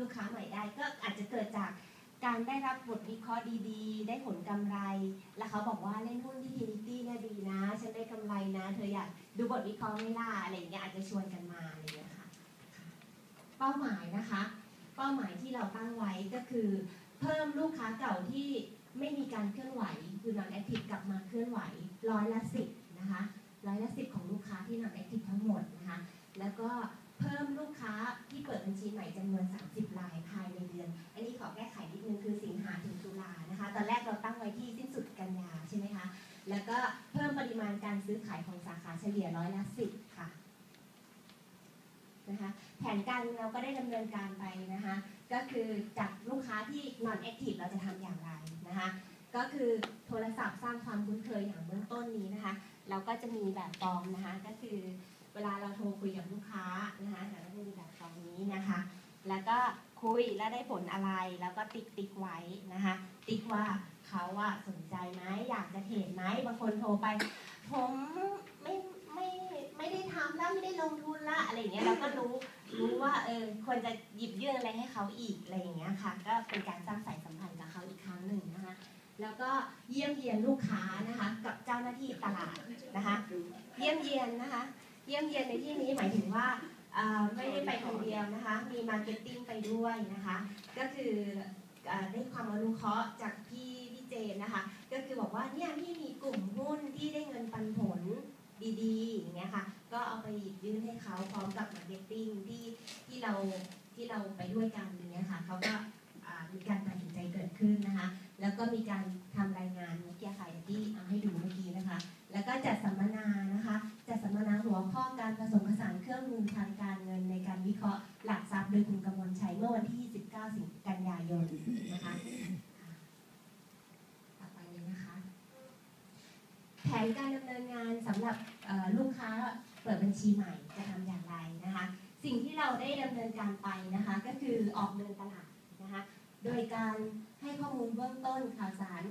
ลูกค้าใหม่ได้ ก็อาจจะเกิดจากการได้รับบทวิเคราะห์ดีๆ ได้ผลกำไร แล้วเขาบอกว่าเล่นหุ้นที่ Unity เนี่ยดีนะ ฉันได้กำไรนะ เธออยากดูบทวิเคราะห์ไม่ล่ะอะไรอย่างเงี้ยอาจจะชวนกันมาอะไรอย่างเงี้ยค่ะ เป้าหมายนะคะ เป้าหมายที่เราตั้งไว้ก็คือ เพิ่มลูกค้าเก่าที่ไม่มีการเคลื่อนไหวคือ non active กลับมาเคลื่อนไหวร้อยละสิบนะคะร้อยละสิบของลูกค้าที่ non active ทั้งหมดนะคะ แล้วก็เพิ่มลูกค้าที่เปิดบัญชีใหม่จำนวน3 ที่ non active เราจะทำอย่างไรนะคะ ก็คือโทรศัพท์สร้างความคุ้นเคยอย่างเบื้องต้นนี้นะคะ เราก็จะมีแบบฟอร์มนะคะ ก็คือเวลาเราโทรคุยกับลูกค้านะคะเราก็จะมีแบบฟอร์มนี้นะคะ แล้วก็คุยแล้วได้ผลอะไร แล้วก็ติ๊กติ๊กไว้นะคะ ติ๊กว่าเขาอะสนใจไหมอยากจะเทรดไหมบางคนโทรไป ผมไม่ไม่ไม่ได้ทำแล้วไม่ได้ลงทุนละอะไรอย่างเงี้ยเราก็รู้ ออควรจะหยิบยื่นอะไรให้เขาอีกอะไรอย่างเงี้ยค่ะ ก็เป็นการสร้างสายสัมพันธ์กับเขาอีกครั้งหนึ่งนะคะแล้วก็เยี่ยมเยียนลูกค้านะคะ กับเจ้าหน้าที่ตลาดนะคะ เยี่ยมเยียนนะคะ เยี่ยมเยียนในที่นี้หมายถึงว่าไม่ได้ไปคนเดียวนะคะ มีมาร์เก็ตติ้งไปด้วยนะคะ ก็คือเอ่อได้ความอนุเคราะห์จากพี่พี่เจนนะคะ ก็คือบอกว่าเนี่ยพี่มีกลุ่มหุ้นที่ได้เงินปันผลดีๆอย่างเงี้ยค่ะ ก็เอาไปห ยื่นให้เขาพร้อมกับมาร์เก็ตติ้งที่ที่เราที่เราไปด้วยกันอย่างเงี้ยค่ะเขาก็มีการตัดสินใจเกิดขึ้นนะคะ แล้วก็มีการทำรายงานเมื่อกี้ค่ะอย่างที่เอาให้ดูเมื่อกี้นะคะ แล้วก็จัดสัมมนานะคะ จัดสัมมนาหัวข้อการผสมผสานเครื่องมือทางการเงินในการวิเคราะห์หลักทรัพย์โดยคุณกำมลชัยเมื่อวันที่ 29 สิงกันยายนนะคะต่อไปเลยนะคะ แผนการดำเนินงานสำหรับลูกค้า ปิดบัญชีใหม่จะทำอย่างไรนะคะ สิ่งที่เราได้ดำเนินการไปนะคะก็คือออกเดินตลาดนะคะโดยการให้ข้อมูลเบื้องต้นข่าวสาร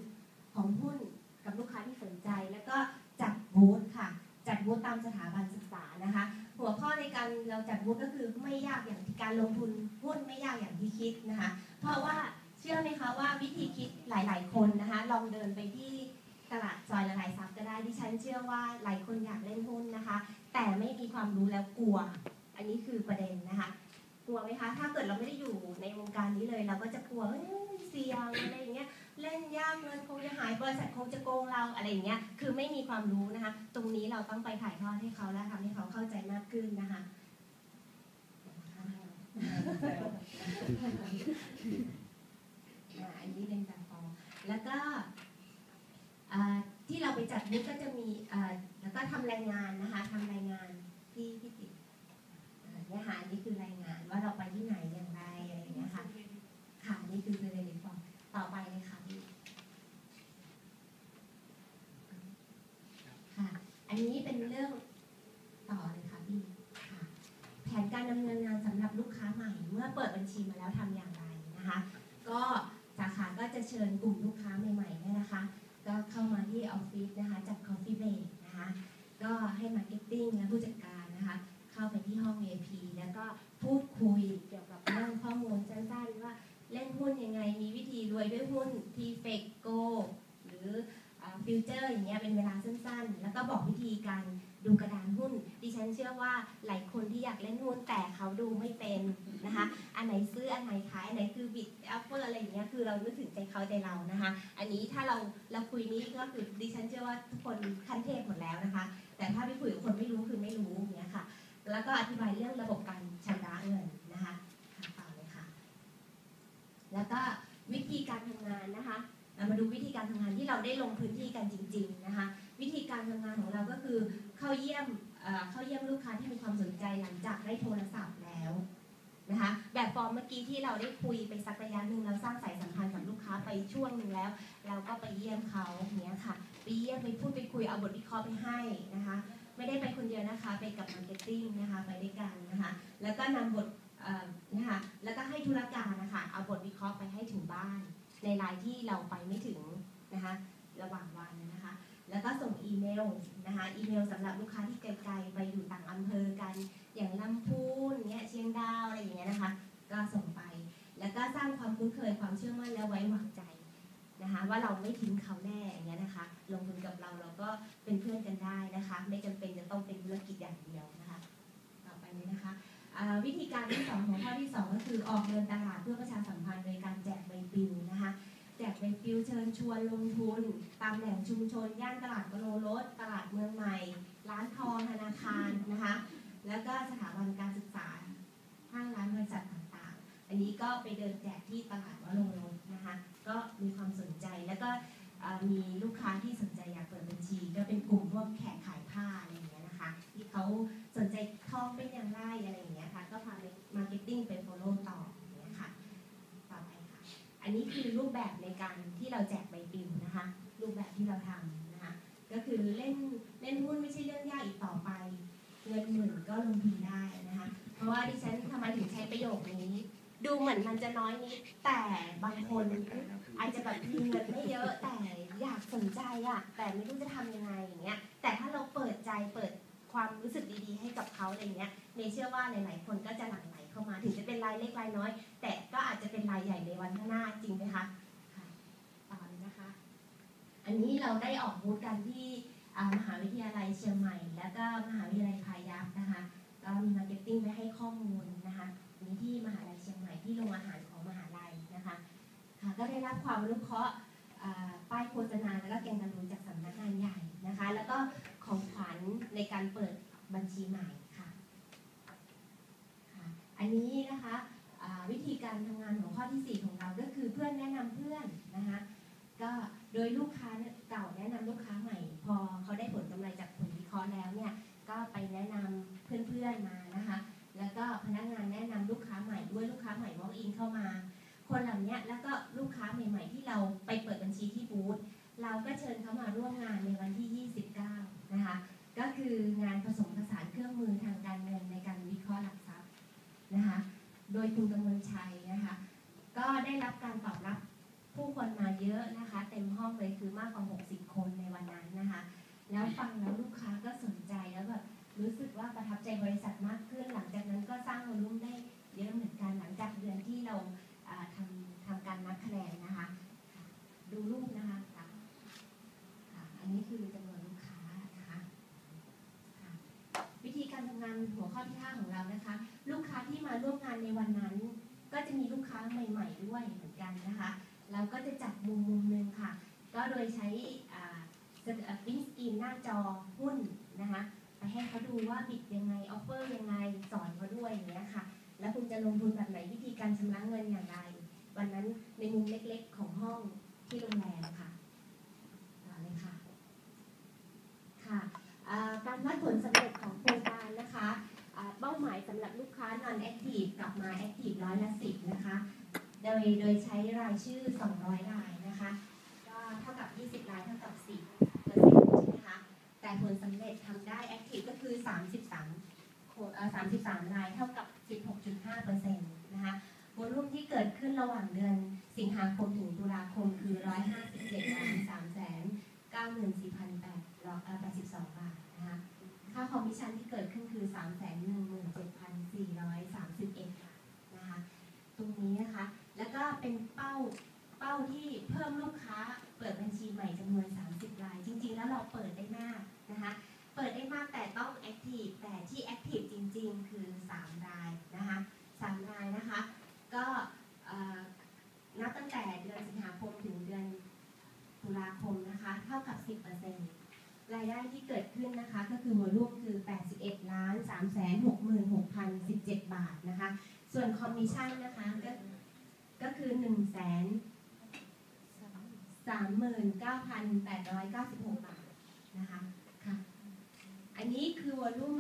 ของหุ้นกับลูกค้าที่สนใจ แล้วก็จัดบูธค่ะจัดบูธตามสถาบันศึกษานะคะ หัวข้อในการเราจัดบูธก็คือไม่ยากอย่างที่การลงทุนหุ้นไม่ยากอย่างที่คิดนะคะ เพราะว่าเชื่อไหมคะว่าวิธีคิดหลาย ๆ คนนะคะ ลองเดินไปที่ตลาดซอยละลายซับก็ได้ดิฉันเชื่อว่าหลายคนอยากเล่นหุ้นนะคะ แต่ไม่มีความรู้แล้วกลัว อันนี้คือประเด็นนะคะ กลัวไหมคะ ถ้าเกิดเราไม่ได้อยู่ในวงการนี้เลย เราก็จะกลัวเอ้ยเสี่ยงอะไรอย่างเงี้ย เล่นยากเงินคงจะหายบริษัทคงจะโกงเราอะไรอย่างเงี้ย คือไม่มีความรู้นะคะ ตรงนี้เราต้องไปถ่ายทอดให้เขาและทำให้เขาเข้าใจมากขึ้นนะคะอ่าอันนี้เป็นแบบฟอร์มแล้วก็อ่า ที่เราไปจัดนี่กก็จะมีแล้วก็ทำรายงานนะคะทำรายงานที่ที่ติดอ่าเนี่ยค่ะอันนี้คือรายงานว่าเราไปที่ไหนอย่างไรอะไรอย่างเงี้ยค่ะ ค่ะนี่คือเรลิฟอร์มต่อไปเลยค่ะพี่ค่ะ อันนี้เป็นเรื่องต่อเลยค่ะพี่ค่ะ แผนการดำเนินงานสำหรับลูกค้าใหม่ เมื่อเปิดบัญชีมาแล้วทำอย่างไรนะคะ ก็สาขาก็จะเชิญกลุ่มลูกค้าใหม่ๆเนี่ยนะคะ ก็เข้ามาที่ออฟฟิศนะคะจัด Coffee Break นะคะ ก็ ตติ้งและผู้จัดการนะคะ เข้าไปที่ห้อง VIP แล้วก็พูดคุยเกี่ยวกับเรื่องข้อมูลสั้นๆว่าเล่นหุ้นยังไงมีวิธีรวยด้วยหุ้นทีเฟกโกหรือฟิวเจอร์อย่างเงี้ยเป็นเวลาสั้นๆ แล้วก็บอกวิ อันนี้ถ้าเราเราคุยนี้ก็คือดิฉันเชื่อว่าทุกคนขั้นเทพหมดแล้วนะคะ แต่ถ้าไปคุยกับคนไม่รู้คือไม่รู้อย่างเงี้ยค่ะ แล้วก็อธิบายเรื่องระบบการชำระเงินนะคะต่อเลยค่ะ แล้วก็วิธีการทำงานนะคะมาดูวิธีการทำงานที่เราได้ลงพื้นที่กันจริง ๆนะคะ วิธีการทำงานของเราก็คือเข้าเยี่ยมเข้าเยี่ยมลูกค้าที่มีความสนใจหลังจากได้โทรศัพท์แล้ว ฟอร์มเมื่อกี้ที่เราได้คุยไปสักระยะหนึ่งเราสร้างสายสัมพันธ์กับลูกค้าไปช่วงหนึ่งแล้ว เราก็ไปเยี่ยมเขาเนี้ยค่ะไปเยี่ยมไปพูดไปคุยเอาบทวิเคราะห์ไปให้นะคะ ไม่ได้ไปคนเดียวนะคะไปกับมาร์เก็ตติ้งนะคะไปด้วยกันนะคะแล้วก็นำบทนะคะแล้วก็ให้ธุรการนะคะเอาบทวิเคราะห์ไปให้ถึงบ้าน ในรายที่เราไปไม่ถึงนะคะระหว่างวันนะคะ แล้วก็ส่งอีเมลนะคะอีเมลสำหรับลูกค้าที่ไกลๆไปอยู่ต่างอำเภอกันอย่างลำพูนเงี้ยเชียงดาวอะไรอย่างเงี้ยนะคะ ก็ส่งไป แล้วก็สร้างความคุ้นเคยความเชื่อมั่นและไว้วางใจนะคะ ว่าเราไม่ทิ้งเขาแน่อย่างเงี้ยนะคะ ลงทุนกับเราเราก็เป็นเพื่อนกันได้นะคะ ไม่จำเป็นจะต้องเป็นธุรกิจอย่างเดียวนะคะ ต่อไปนี้นะคะวิธีการที่สองของข้อที่สองก็คือออกเดินตลาดเพื่อประชาสัมพันธ์โดยการแจกใบปลิวนะคะแจกใบปลิวเชิญชวนลงทุน ตามแหล่งชุมชน ย่านตลาดกโลรถตลาดเมืองใหม่ ร้านทองธนาคารนะคะ แล้วก็สถาบันการศึกษาห้างร้านบริษัท อันนี้ก็ไปเดินแจกที่ตลาดวโรรสนะคะ ก็มีความสนใจแล้วก็มีลูกค้าที่สนใจอยากเปิดบัญชี ก็เป็นกลุ่มพวกแขกขายผ้าอะไรอย่างเงี้ยนะคะ ที่เขาสนใจทองเป็นอย่างไรอะไรอย่างเงี้ยค่ะ ก็พาไปมาร์เก็ตติ้งไปโฟลโล่ต่ออย่างเงี้ยค่ะต่อไปค่ะ อันนี้คือรูปแบบในการที่เราแจกใบปลิวนะคะ รูปแบบที่เราทำนะคะ ก็คือเล่นเล่นหุ้นไม่ใช่เรื่องยากอีกต่อไปเงินหมื่นก็ลงทุนได้นะคะ เพราะว่าดิฉันทำไมถึงใช้ประโยคนี้ ดูเหมือนมันจะน้อยนิดแต่บางคน อาจจะแบบมีเงินไม่เยอะแต่อยากสนใจอะแต่ไม่รู้จะทำยังไงอย่างเงี้ยแต่ถ้าเราเปิดใจเปิดความรู้สึกดีๆ ให้กับเขาอะไรเงี้ยเมย์เชื่อว่าหลายๆ คนก็จะหลั่งไหลเข้ามา ถึงจะเป็นรายเล็กรายน้อย แต่ก็อาจจะเป็นรายใหญ่ในวันข้างหน้าจริงไหมคะต่อเลยนะคะ อันนี้เราได้ออกบูธกันที่มหาวิทยาลัยเชียงใหม่ แล้วก็มหาวิทยาลัยพายัพนะคะก็มีมาร์เก็ตติ้งไปให้ข้อมูลนะคะมีที่มหา ที่โรงอาหารของมหาลัยนะคะค่ะก็ได้รับความรู้เคราะห์อ่าป้ายโฆษณาแล้วก็แกงกะรูจากสำนักงานใหญ่นะคะ แล้วก็ของขวัญในการเปิดบัญชีใหม่ค่ะค่ะ อันนี้นะคะวิธีการทำงานของข้อที่ 4 ของเราก็คือเพื่อนแนะนำเพื่อนนะคะก็โดยลูกค้าเก่าแนะนำลูกค้าใหม่ พอเขาได้ผลกำไรจากผลวิเคราะห์แล้วเนี่ยก็ไป ใหม่ walk in เข้ามา คนเหล่านี้แล้วก็ลูกค้าใหม่ ๆ ที่เราไปเปิดบัญชีที่บูธเราก็เชิญเขามาร่วมงานในวันที่ 29 นะคะ ก็คืองานผสมผสานเครื่องมือทางการเงินในการวิเคราะห์หลักทรัพย์นะคะ โดยคุณกำมลชัยนะคะ ก็ได้รับการตอบรับผู้คนมาเยอะนะคะ เต็มห้องเลยคือมากกว่า 60 คนในวันนั้นนะคะ แล้วฟังแล้วลูก มีลูกค้าใหม่ ๆ ด้วยเหมือนกันนะคะเราก็จะจัดมุมมุมหนึ่งค่ะ ก็โดยใช้อ่าปิ้งสกรีนหน้าจอหุ้นนะคะไปให้เขาดูว่าบิดยังไงออฟเฟอร์ยังไงสอนเขาด้วยอย่างเงี้ยค่ะ แล้วคุณจะลงทุนแบบไหนวิธีการชำระเงินอย่างไร วันนั้นในมุมเล็กๆของห้องที่โรงแรมค่ะต่อเลยค่ะค่ะการวัดผลสำเร็จของโครงการนะคะเป้าหมายสำหรับลูกค้า non active กลับมา active ร้อยละสิบนะคะ ดยโดยใช้รายชื่อ 200 รายนะคะ ก็เท่ากับ 20 รายเท่ากับ 10เปอร์เซ็นต์ใช่ไหมคะ แต่ผลสำเร็จทำได้ Active ก็คือ 33โค33 รายเท่ากับ 16.5เปอร์เซ็นต์นะคะวอลุ่มที่เกิดขึ้นระหว่างเดือนสิงหาคมถึงตุลาคมคือ 157ล้าน3แสน94,882 บาทนะคะ ค่าคอมมิชชั่นที่เกิดขึ้นคือ 3 1 7 4 3 1 บาทนะคะ ตรงนี้นะคะ แล้วก็เป็นเป้าเป้าที่เพิ่มลูกค้าเปิดบัญชีใหม่จำนวน 30 ราย จริง ๆ แล้วเราเปิดได้มากนะคะ เปิดได้มากแต่ต้องแอคทีฟแต่ที่แอคทีฟจริง ๆ คือ 3 รายนะคะ3รายนะคะ ก็เอ่อนับตั้งแต่เดือนสิงหาคมถึงเดือนตุลาคมนะคะ เท่ากับ 10%รายได้ที่เกิดขึ้นนะคะ ก็คือวอลุ่มคือ 81ล้าน3 6 6 0 17 บาทนะคะ ส่วนคอมมิชชั่นนะคะก็ก็คือ1 0 0 0 0 สามหมื่นเก้าพันแปดร้อยเก้าสิบหกบาทนะคะค่ะ อันนี้คือ วอลุ่ม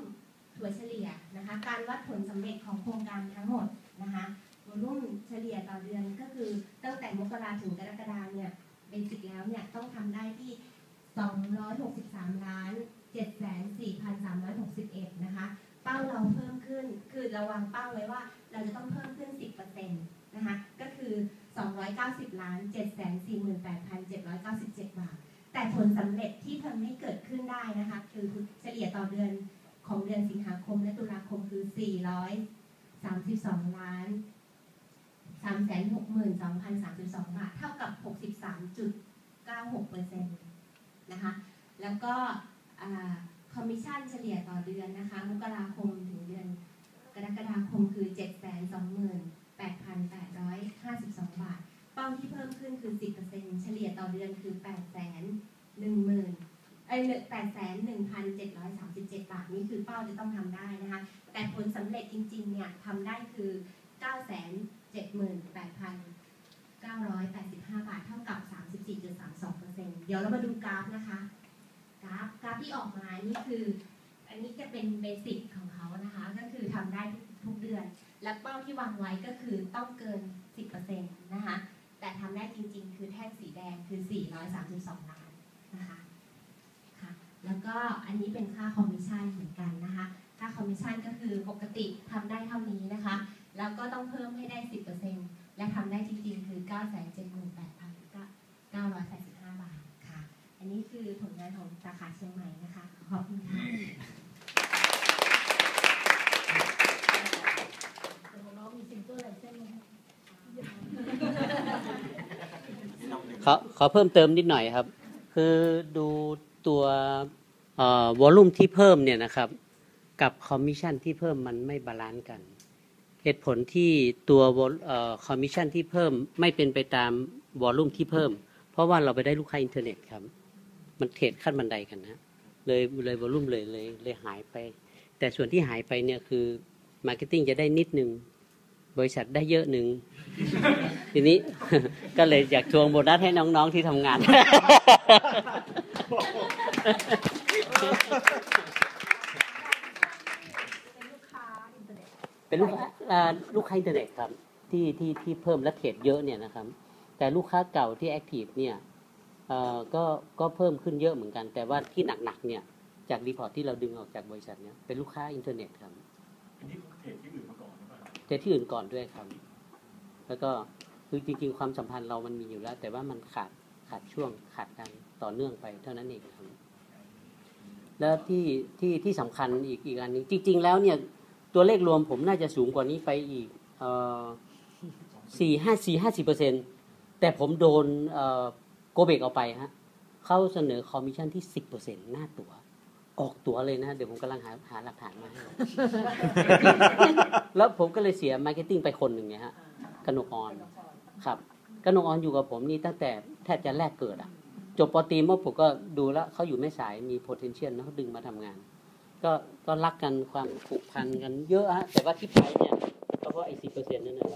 ถั่วเฉลี่ยนะคะ การวัดผลสำเร็จของโครงการทั้งหมดนะคะวอลุ่มเฉลี่ยต่อเดือนก็คือตั้งแต่มกราถึงกรกฎาเนี่ยเบสิกแล้วเนี่ยต้องทำได้ที่ 263 ล้าน7,4,361 นะคะ เป้าเราเพิ่มขึ้น คือเราวางเป้าไว้ว่าเราจะต้องเพิ่มขึ้น 10%นะคะ ก็คือ 290 ล้าน 748,797 บาท แต่ผลสำเร็จที่ทำให้เกิดขึ้นได้นะคะ คือเฉลี่ยต่อเดือนของเดือนสิงหาคมและตุลาคมคือ 432 ล้าน 362,032 บาท เท่ากับ 63.96เปอร์เซ็นต์นะคะ แล้วก็คอมมิชชั่นเฉลี่ยต่อเดือนนะคะ มกราคมถึงเดือนกรกฎาคมคือ 728,852 บาท เป้าที่เพิ่มขึ้นคือ 10%เฉลี่ยต่อเดือนคือ 810,000เอ้ย8,1,737 บาท นี่คือเป้าจะต้องทำได้นะคะ แต่ผลสำเร็จจริงๆ เนี่ยทำได้คือ 978,985 บาท เท่ากับ 34.32% เดี๋ยวเรามาดูกราฟนะคะ กราฟกราฟที่ออกมานี่คือ อันนี้จะเป็นเบสิกของเขานะคะ ก็คือทำได้ทุกเดือน และเป้าที่วางไว้ก็คือต้องเกิน 10%นะคะ แต่ทำได้จริงๆ คือแท่งสีแดงคือ 432 ล้านนะคะค่ะแล้วก็อันนี้เป็นค่าคอมมิชชั่นเหมือนกันนะคะค่าคอมมิชชั่นก็คือปกติทำได้เท่านี้นะคะ แล้วก็ต้องเพิ่มให้ได้ 10%และทำได้จริงๆ คือ 978,985บาทค่ะ อันนี้คือผลงานของสาขาเชียงใหม่นะคะ ขอบคุณค่ะของน้องมีซิงเขอขอเพิ่มเติมนิดหน่อยครับ คือดูตัววอลลุ่มที่เพิ่มเนี่ยนะครับ กับคอมมิชชั่นที่เพิ่มมันไม่บาลานซ์กันเหตุผลที่ตัวคอมมิชชั่นที่เพิ่มไม่เป็นไปตามวอลลุ่มที่เพิ่ม เพราะว่าเราไปได้ลูกค้าอินเทอร์เน็ตครับ มันเทรดขั้นบันไดกันนะเลยเลยวอลุ่มเลยเลยเลยหายไป แต่ส่วนที่หายไปเนี่ยคือมาร์เก็ตติ้งจะได้นิดนึงบริษัทได้เยอะหนึ่งทีนี้ก็เลยอยากทวงโบนัสให้น้องๆที่ทำงาน เป็นลูกค้าอินเทอร์เน็ตเป็นลูกค้าลูกค้าอินเทอร์เน็ตครับที่ที่ที่เพิ่มและเทรดเยอะเนี่ยนะครับ แต่ลูกค้าเก่าที่แอคทีฟเนี่ย ก็ก็เพิ่มขึ้นเยอะเหมือนกัน แต่ว่าที่หนักๆเนี่ยจากรีพอร์ตที่เราดึงออกจากบริษัทเนี่ยเป็นลูกค้าอินเทอร์เน็ตครับอันนี้เขาเทรดที่อื่นมาก่อนหรือเปล่าแต่ที่อื่นก่อนด้วยครับ แล้วก็คือจริง ๆ ความสัมพันธ์เรามันมีอยู่แล้ว แต่ว่ามันขาดขาดช่วงขาดการต่อเนื่องไปเท่านั้นเองครับแล้วที่ที่ที่สำคัญอีกอีกอันหนึงจริง ๆ แล้วเนี่ยตัวเลขรวมผมน่าจะสูงกว่านี้ไปอีกเอ่อสี่ห้าสี่ห้าสิบเปอร์เซ็นแต่ผมโดนเอ่อ โกเบกเอาไปฮะเขาเสนอคอมมิชชั่นที่สิบเปอร์เซ็นหน้าตัวออกตัวเลยนะ เดี๋ยวผมกำลังหาหาหลักฐานมาให้ แล้วผมก็เลยเสียมาร์เก็ตติ้งไปคนหนึ่งเนี่ยฮะกนกออนครับกนกออนอยู่กับผมนี่ตั้งแต่แทบจะแรกเกิดอะ จบปตีเมื่อผมก็ดูแล้วเขาอยู่แม่สายมี potential นะเขาดึงมาทำงาน ก็ก็รักกันความผูกพันกันเยอะฮะแต่ว่าที่ไปเนี่ยก็เพราะไอ้สิเปอร์เซ็นต์นั่นแหละ